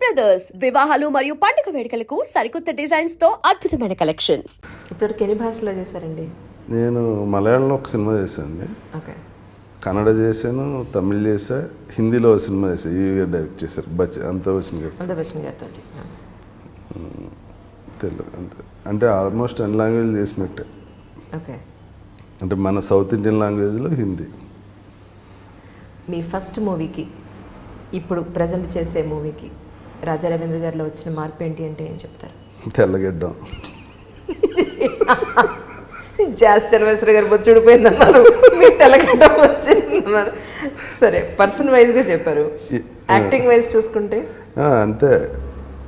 Brothers వివాహాలు మరియు పండుగ వేడుకలకు సరికొత్త డిజైన్స్తో అద్భుతమైన కలెక్షన్ ఇప్పటివరకు ఎన్ని భాషల్లో చేశారండి? నేను మలయాళంలో ఒక సినిమా చేశాను ఓకే. కన్నడ చేశాను తమిళ్ చేశా హిందీలో ఒక సినిమా చేశాను ఈ గారు డైరెక్ట్ చేశారు. బచ్ అంతా వచ్చింది కదా. అంత బచ్చన్ గారితో తెలుగు అంతే. అంటే ఆల్మోస్ట్ అన్ని లాంగ్వేజ్ చేసినట్టే. ఓకే. అంటే మన సౌత్ ఇండియన్ లాంగ్వేజ్లో హిందీ. మీ ఫస్ట్ మూవీకి ఇప్పుడు ప్రజెంట్ చేసే మూవీకి రాజా రవీంద్ర గారిలో వచ్చిన మార్పు ఏంటి అంటే ఏం చెప్తారు? తెల్లగడ్డం. జాస్ చలమేశ్వర గారు బొచ్చు ఊడిపోయిందన్నారు. మీకు తెల్లగడ్డ వచ్చేసిందన్నారు. సరే పర్సన్ వైజ్గా చెప్పారు. యాక్టింగ్ వైజ్ చూసుకుంటే? అంతే.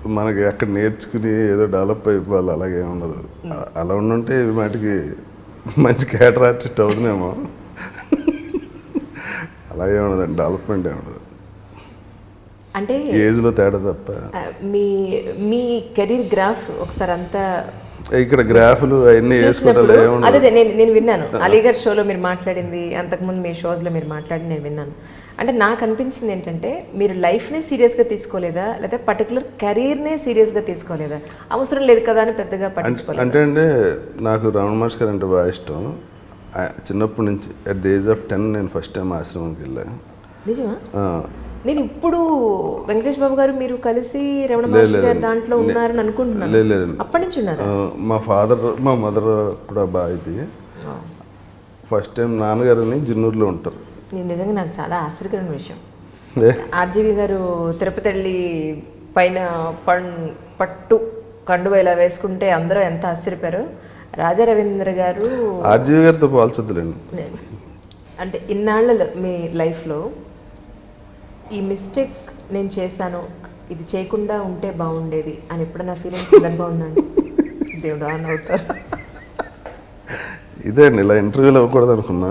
మనకి అక్కడ నేర్చుకుని ఏదో డెవలప్ అయిపోవాలి అలాగే ఉండదు. అలా ఉండుంటే ఈ మాటికి మంచి క్యాటర్ ఆర్టిస్ట్ అవుతున్నామో అలాగే ఉండదండి డెవలప్మెంట్ ఏ ఉండదు. అంటే ఏజ్లో తేడా తప్ప. మీ మీ కెరీర్ గ్రాఫ్ ఒకసారి అంతా ఇక్కడ గ్రాఫ్లు అవన్నీ వేసుకోవడం అదే నేను నేను విన్నాను. అలీగఢ్ షోలో మీరు మాట్లాడింది అంతకుముందు మీ షోస్లో మీరు మాట్లాడి నేను విన్నాను. అంటే నాకు అనిపించింది ఏంటంటే మీరు లైఫ్నే సీరియస్గా తీసుకోలేదా? లేదా పర్టికులర్ కెరీర్నే సీరియస్గా తీసుకోలేదా? అవసరం లేదు కదా అని పెద్దగా పట్టించుకోలేదు? అంటే అంటే నాకు రమణ మహర్షి గారు అంటే బాగా ఇష్టం. చిన్నప్పటి నుంచి at the age of ten నేను ఫస్ట్ టైం ఆశ్రమంకి వెళ్ళాను నిజమా? నేను ఇప్పుడు వెంకటేష్ బాబు గారు మీరు కలిసి రమణ మహర్షి. గారు దాంట్లో ఉన్నారని అనుకుంటున్నాను. లేదు అప్పటి నుంచి ఉన్నారు? మా ఫాదర్ మా మదర్ కూడా బాగా ఇది. ఫస్ట్ టైం నాన్నగారిని జిన్నూరులో ఉంటారు. నేను నిజంగా నాకు చాలా ఆశ్చర్యకరమైన విషయం. ఆర్జీవి గారు తిరుపతి వెళ్ళి పైన పన్ పట్టు కండువ ఇలా వేసుకుంటే అందరూ ఎంత ఆశ్చర్యపోయారు. రాజా రవీంద్ర గారు ఆర్జీవి గారితో పోల్చొద్దులేండి. అంటే ఇన్నాళ్ళలో మీ లైఫ్లో ఈ మిస్టేక్ నేను చేశాను ఇది చేయకుండా ఉంటే బాగుండేది అని ఎప్పుడన్నా ఫీలింగ్ సందర్భం ఉందండి? దేవుడు అని అవుతారు ఇదే అండి ఇలా ఇంటర్వ్యూలు ఇవ్వకూడదు అనుకున్నా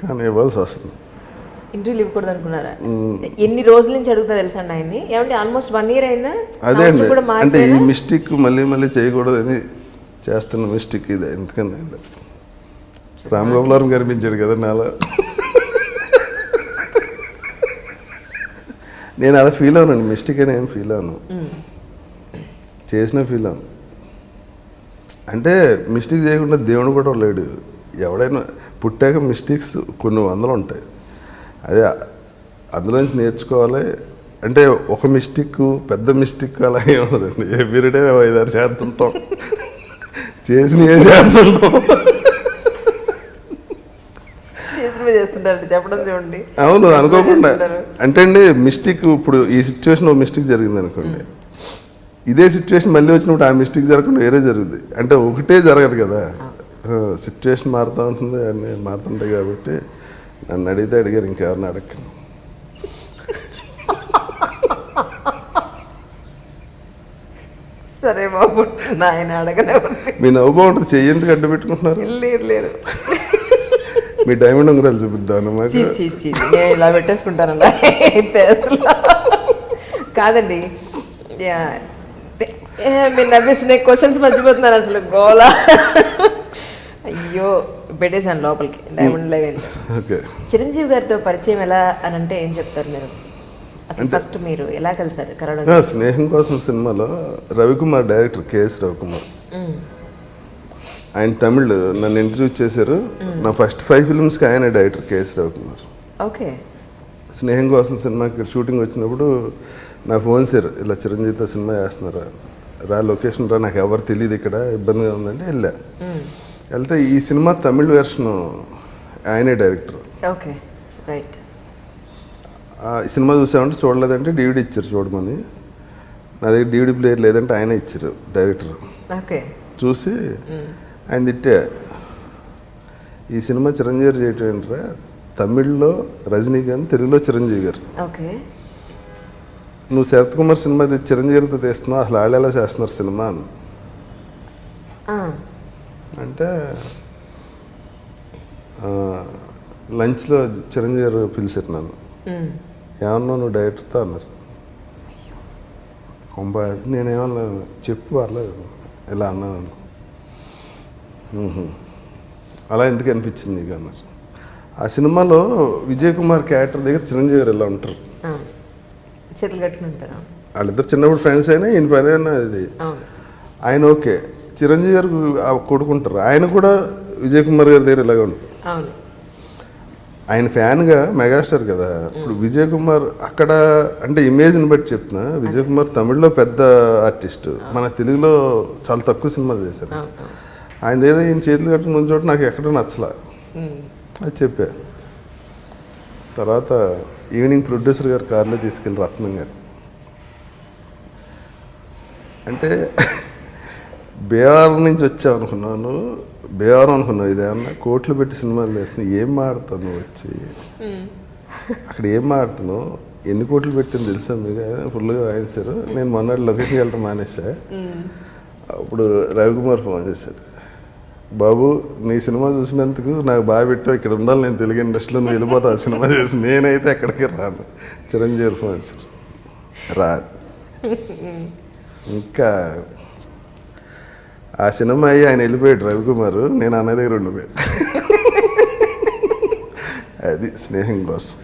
కానీ ఇవ్వాల్సి వస్తుంది. ఇంటర్వ్యూలు ఇవ్వకూడదు అనుకున్నారా? ఎన్ని రోజుల నుంచి అడుగుతా తెలుసా అండి ఆయన్ని? ఏమంటే ఆల్మోస్ట్ వన్ ఇయర్ అయిందా? అదే అండి అంటే ఈ? మిస్టేక్ మళ్ళీ మళ్ళీ చేయకూడదని చేస్తున్న మిస్టేక్ ఇదే ఎందుకని? రామ్ గోపాలం కనిపించాడు కదా నాలో. నేను అలా ఫీల్ అవునండి మిస్టేక్ అని ఏం ఫీల్ అవును చేసిన ఫీల్ అవును అంటే మిస్టేక్ చేయకుండా దేవుడు కూడా లేడు. ఎవడైనా పుట్టాక మిస్టేక్స్ కొన్ని వందలు ఉంటాయి. అదే అందులోంచి నేర్చుకోవాలి. అంటే ఒక మిస్టేక్ పెద్ద మిస్టేక్ అలా ఏముందండి ఎవ్రీడే ఐదారు చేస్తుంటాం. చేసిన ఏ చేస్తుంటాం. చేసినవి చేస్తుంటారు చెప్పడం చూడండి. అవును అనుకోకుండా. అంటే అండి మిస్టేక్ ఇప్పుడు ఈ సిచ్యువేషన్ ఒక మిస్టేక్ జరిగింది అనుకోండి. ఇదే సిచ్యువేషన్ మళ్ళీ వచ్చినప్పుడు ఆ మిస్టేక్ జరగకుండా వేరే జరుగుతుంది అంటే ఒకటే జరగదు కదా. సిచ్యువేషన్ మారుతూ ఉంటుంది అన్నీ మారుతుంటాయి కాబట్టి నన్ను అడిగితే అడిగారు ఇంకెవరిని అడగండి సరే బాబు నాయన అడగనే మీ నవ్వు బాగుంటుంది చెయ్యి ఎందుకు అడ్డు పెట్టుకుంటున్నారు లేదు లేదు. మీ డైమండ్ ఉంగరాలు చూపిద్దాం చీ అన్నమాట చీ చీ నేను ఇలా అసలు. కాదండి. మీరు నవ్వేసిన క్వశ్చన్స్ మర్చిపోతున్నాను అసలు. గోలా. అయ్యో పెట్టేశాను లోపలికి. డైమండ్ లైవ్ చిరంజీవి గారితో పరిచయం ఎలా అని అంటే ఏం చెప్తారు మీరు? అసలు ఫస్ట్ మీరు ఎలా కలిసారు? కరోనా ఆ, స్నేహం కోసం సినిమాలో రవికుమార్ డైరెక్టర్ కేఎస్ రవికుమార్. ఆయన తమిళ్ నన్ను ఇంటర్వ్యూ చేశారు. నా ఫస్ట్ ఫైవ్ ఫిల్మ్స్కి ఆయన director KS Ravikumar okay. Sneham Kosam సినిమాకి షూటింగ్ వచ్చినప్పుడు నా ఫోన్ సార్ ఇలా చిరంజీవితో సినిమా చేస్తున్నారా? రా లొకేషన్ రా నాకు ఎవరు తెలియదు ఇక్కడ ఇబ్బందిగా ఉందంటే వెళ్ళా. వెళ్తే ఈ సినిమా తమిళ్ వెర్షన్ ఆయనే డైరెక్టర్ ఓకే రైట్. ఆ సినిమా చూసామంటే చూడలేదంటే డివిడి ఇచ్చారు చూడమని. నా దగ్గర డివిడి ప్లేయర్ లేదంటే ఆయన ఇచ్చారు డైరెక్టర్ ఓకే. చూసి ఆయన తిట్టే ఈ సినిమా చిరంజీవి చేయటం ఏంట్రా? తమిళ్ళో రజనీకాంత్ తెలుగులో చిరంజీవి గారు. ఓకే. నువ్వు శరత్ కుమార్ సినిమా తెచ్చి చిరంజీవి గారితో తీస్తున్నావు అసలు ఎలా చేస్తున్నారు సినిమా అని. అంటే లంచ్లో చిరంజీవి గారు పిలిచారు నన్ను. ఏమన్నా నువ్వు డైరెక్టర్తో అన్నారు. కొంప నేనేమన్నా చెప్పు పర్లేదు. ఇలా అన్నాను. అలా ఎందుకు అనిపించింది అన్నారు ఆ సినిమాలో విజయ్ కుమార్ క్యారెక్టర్ దగ్గర చిరంజీవి గారు ఇలా ఉంటారు? చేతులు కట్టుకుని ఉంటారా. వాళ్ళిద్దరు చిన్నప్పుడు ఫ్రెండ్స్ అయినా ఈయన పని ఇది. అవును. ఆయన ఓకే. చిరంజీవి గారు కొడుకుంటారు ఆయన కూడా విజయ్ కుమార్ గారి దగ్గర ఇలాగ అవును. ఆయన ఫ్యాన్గా మెగాస్టార్ కదా. ఇప్పుడు విజయ్ కుమార్ అక్కడ అంటే ఇమేజ్ని బట్టి చెప్తున్నా. విజయ్ కుమార్ తమిళ్ళో పెద్ద ఆర్టిస్ట్. మన తెలుగులో చాలా తక్కువ సినిమాలు చేశారు. ఆయన దగ్గర ఈయన చేతులు కట్టుకుని చోట నాకు ఎక్కడ నచ్చలా. అది చెప్పా. తర్వాత ఈవినింగ్ ప్రొడ్యూసర్ గారు కార్లో తీసుకెళ్ళి రత్నం గారు. అంటే బీహార్ నుంచి వచ్చావు అనుకున్నాను. బీహార్ అనుకున్నావు. ఇదేమన్నా కోట్లు పెట్టి సినిమాలు చేస్తున్నావు ఏం మాడుతావు నువ్వు వచ్చి? అక్కడ ఏం మాడుతున్నావు ఎన్ని కోట్లు పెట్టింది తెలుసా మీకు? ఫుల్గా వాయించారు. నేను మొన్నటి లొకేషన్కి వెళ్ళడం మానేసా. అప్పుడు రవికుమార్ ఫోన్ చేశాడు. బాబు నీ సినిమా చూసినందుకు నాకు బాగా పెట్టావు. ఇక్కడ ఉండాలి నేను తెలుగు ఇండస్ట్రీలో నువ్వు వెళ్ళిపోతావు ఆ సినిమా చేసి. నేనైతే ఎక్కడికి రాను. చిరంజీవి గారు సార్ రా. ఇంకా ఆ సినిమా అయ్యి ఆయన వెళ్ళిపోయాడు రవికుమార్. నేను అన్న దగ్గర ఉండిపోయాడు అది స్నేహం కోసం.